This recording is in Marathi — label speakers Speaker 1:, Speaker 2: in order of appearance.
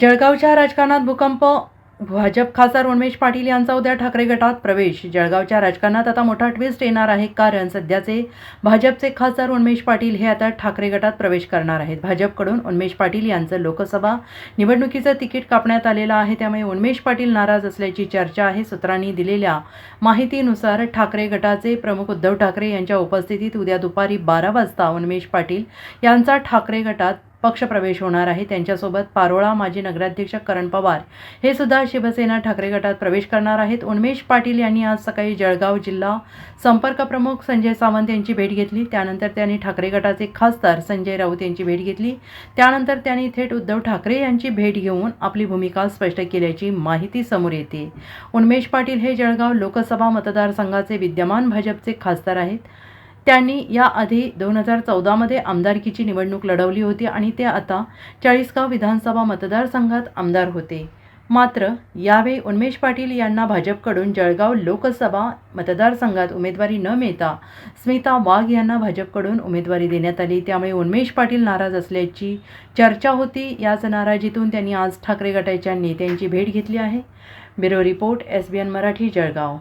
Speaker 1: जळगावच्या राजकारणात भूकंप भाजप खासदार उन्मेश पाटील यांचा उद्या ठाकरे गटात प्रवेश. जळगावच्या राजकारणात आता मोठा ट्विस्ट येणार आहे कारण सध्याचे भाजपचे खासदार उन्मेश पाटील हे आता ठाकरे गटात प्रवेश करणार आहेत. भाजपकडून उन्मेश पाटील यांचं लोकसभा निवडणुकीचं तिकीट कापण्यात आलेलं आहे. त्यामुळे उन्मेश पाटील नाराज असल्याची चर्चा आहे. सूत्रांनी दिलेल्या माहितीनुसार ठाकरे गटाचे प्रमुख उद्धव ठाकरे यांच्या उपस्थितीत उद्या दुपारी बारा वाजता उन्मेश पाटील यांचा ठाकरे गटात पक्षप्रवेश होणार आहे. त्यांच्यासोबत पारोळा माजी नगराध्यक्ष करण पवार हे सुद्धा शिवसेना ठाकरे गटात प्रवेश करणार आहेत. उन्मेष पाटील यांनी आज सकाळी जळगाव जिल्हा संपर्क प्रमुख संजय सावंत यांची भेट घेतली. त्यानंतर त्यांनी ठाकरे गटाचे खासदार संजय राऊत यांची भेट घेतली. त्यानंतर त्यांनी थेट उद्धव ठाकरे यांची भेट घेऊन आपली भूमिका स्पष्ट केल्याची माहिती समोर येते. उन्मेष पाटील हे जळगाव लोकसभा मतदारसंघाचे विद्यमान भाजपचे खासदार आहेत. त्यांनी याआधी दोन हजार चौदामध्ये आमदारकीची निवडणूक लढवली होती आणि ते आता चाळीसगाव विधानसभा मतदारसंघात आमदार होते. मात्र यावेळी उन्मेश पाटील यांना भाजपकडून जळगाव लोकसभा मतदारसंघात उमेदवारी न मिळता स्मिता वाघ यांना भाजपकडून उमेदवारी देण्यात आली. त्यामुळे उन्मेश पाटील नाराज असल्याची चर्चा होती. याच नाराजीतून त्यांनी आज ठाकरे गटाच्या नेत्यांची भेट घेतली आहे. Bureau report S B N Marathi Jalgaon.